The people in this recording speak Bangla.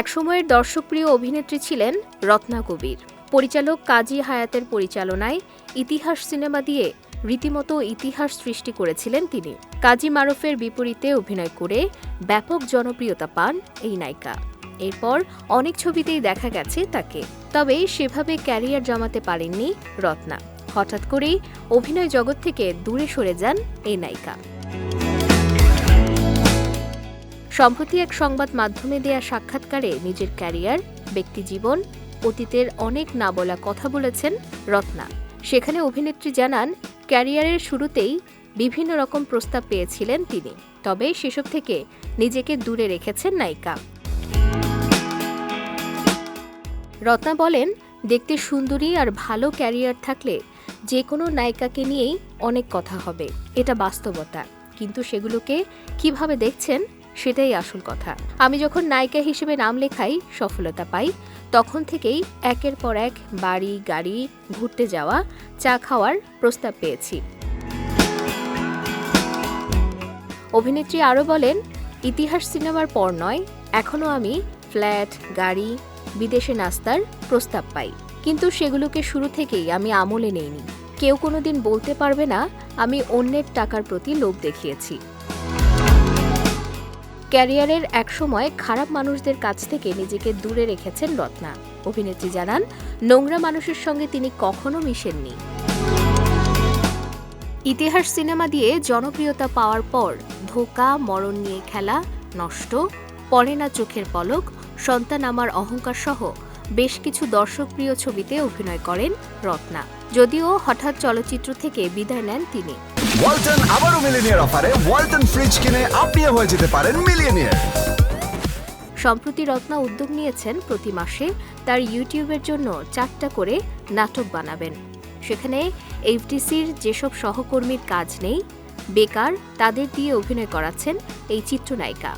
একসময়ের দর্শকপ্রিয় অভিনেত্রী ছিলেন রত্না কবির। পরিচালক কাজী হায়াতের পরিচালনায় ইতিহাস সিনেমা দিয়ে রীতিমতো ইতিহাস সৃষ্টি করেছিলেন তিনি। কাজী মারুফের বিপরীতে অভিনয় করে ব্যাপক জনপ্রিয়তা পান এই নায়িকা। এরপর অনেক ছবিতেই দেখা গেছে তাকে। তবে সেভাবে ক্যারিয়ার জমাতে পারেননি রত্না। হঠাৎ করেই অভিনয় জগৎ থেকে দূরে সরে যান এই নায়িকা। সম্প্রতি এক সংবাদ মাধ্যমে দেয়া সাক্ষাৎকারে নিজের ক্যারিয়ার ব্যক্তিজীবন অতীতের অনেক না বলা কথা বলেছেন রত্না। সেখানে অভিনেত্রী জানান, ক্যারিয়ারের শুরুতেই বিভিন্ন রকম প্রস্তাব পেয়েছিলেন তিনি, তবে সেসব থেকে নিজেকে দূরে রেখেছেন নায়িকা। রত্না বলেন, দেখতে সুন্দরী আর ভালো ক্যারিয়ার থাকলে যে কোনো নায়িকাকে নিয়েই অনেক কথা হবে, এটা বাস্তবতা। কিন্তু সেগুলোকে কীভাবে দেখছেন সেটাই আসল কথা। আমি যখন নায়িকা হিসেবে নাম লেখাই, সফলতা পাই, তখন থেকেই একের পর এক বাড়ি, গাড়ি, ঘুরতে যাওয়া, চা খাওয়ার প্রস্তাব পেয়েছি। অভিনেত্রী আরও বলেন, ইতিহাস সিনেমার পর নয়, এখনও আমি ফ্ল্যাট, গাড়ি, বিদেশে নাস্তার প্রস্তাব পাই। কিন্তু সেগুলোকে শুরু থেকেই আমি আমলে নেইনি। কেউ কোনোদিন বলতে পারবে না, আমি অন্যের টাকার প্রতি লোভ দেখিয়েছি। ক্যারিয়ারের একসময় খারাপ মানুষদের কাছ থেকে নিজেকে দূরে রেখেছেন রত্না। অভিনেত্রী জানান, নোংরা মানুষের সঙ্গে তিনি কখনো মিশেননি। ইতিহাস সিনেমা দিয়ে জনপ্রিয়তা পাওয়ার পর ধোকা, মরণ নিয়ে খেলা, নষ্ট, পড়ে না চোখের পলক, সন্তান আমার অহংকার সহ বেশ কিছু দর্শকপ্রিয় ছবিতে অভিনয় করেন রত্না। যদিও হঠাৎ চলচ্চিত্র থেকে বিদায় নেন তিনি। ওয়ালটন আবারও মিলিনিয়ার অফারে ওয়ালটন ফ্রিজ কিনে আপনিও হয়ে যেতে পারেন মিলিয়নিয়ার। সম্প্রতি রত্না উদ্যোগ নিয়েছেন প্রতি মাসে তার ইউটিউবের জন্য চারটা করে নাটক বানাবেন। সেখানে এফডিসির যেসব সহকর্মীর কাজ নেই, বেকার তাদের দিয়ে অভিনয় করাচ্ছেন এই চিত্রনায়িকা।